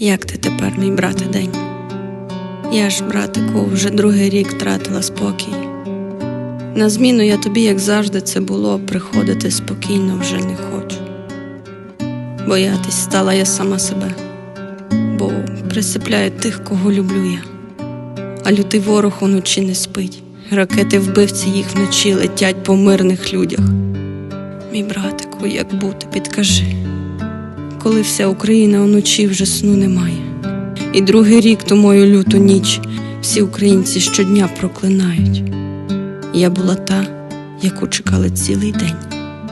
Як ти тепер, мій брате, день? Я ж, братику, вже другий рік втратила спокій. На зміну я тобі, як завжди, це було, приходити спокійно вже не хочу. Боятись стала я сама себе, бо присипляю тих, кого люблю я. А лютий ворог уночі не спить. Ракети вбивці їх вночі летять по мирних людях. Мій братику, як бути, підкажи, коли вся Україна уночі вже сну немає. І другий рік ту мою люту ніч всі українці щодня проклинають. Я була та, яку чекали цілий день,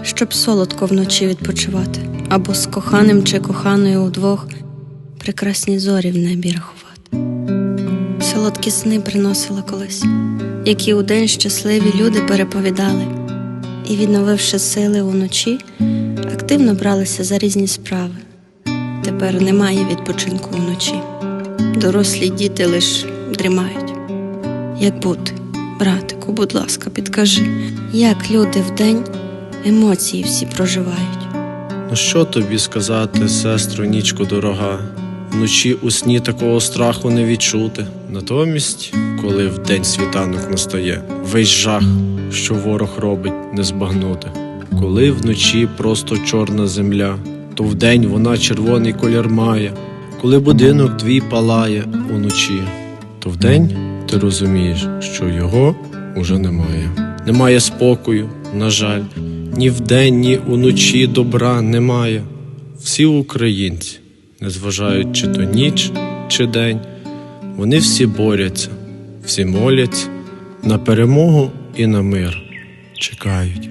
щоб солодко вночі відпочивати, або з коханим чи коханою удвох прекрасні зорі в небі рахувати. Солодкі сни приносила колись, які у день щасливі люди переповідали, і, відновивши сили уночі, активно бралися за різні справи. Тепер немає відпочинку вночі. Дорослі діти лиш дрімають. Як бути, братику, будь ласка, підкажи, як люди вдень емоції всі проживають. Ну що тобі сказати, сестро, нічко дорога? Вночі у сні такого страху не відчути. Натомість, коли вдень світанок настає, весь жах, що ворог робить, не збагнути. Коли вночі просто чорна земля, то вдень вона червоний колір має. Коли будинок твій палає уночі, то вдень ти розумієш, що його уже немає. Немає спокою, на жаль, ні вдень, ні уночі добра немає. Всі українці, незважаючи чи то ніч, чи день, вони всі борються, всі моляться на перемогу і на мир чекають.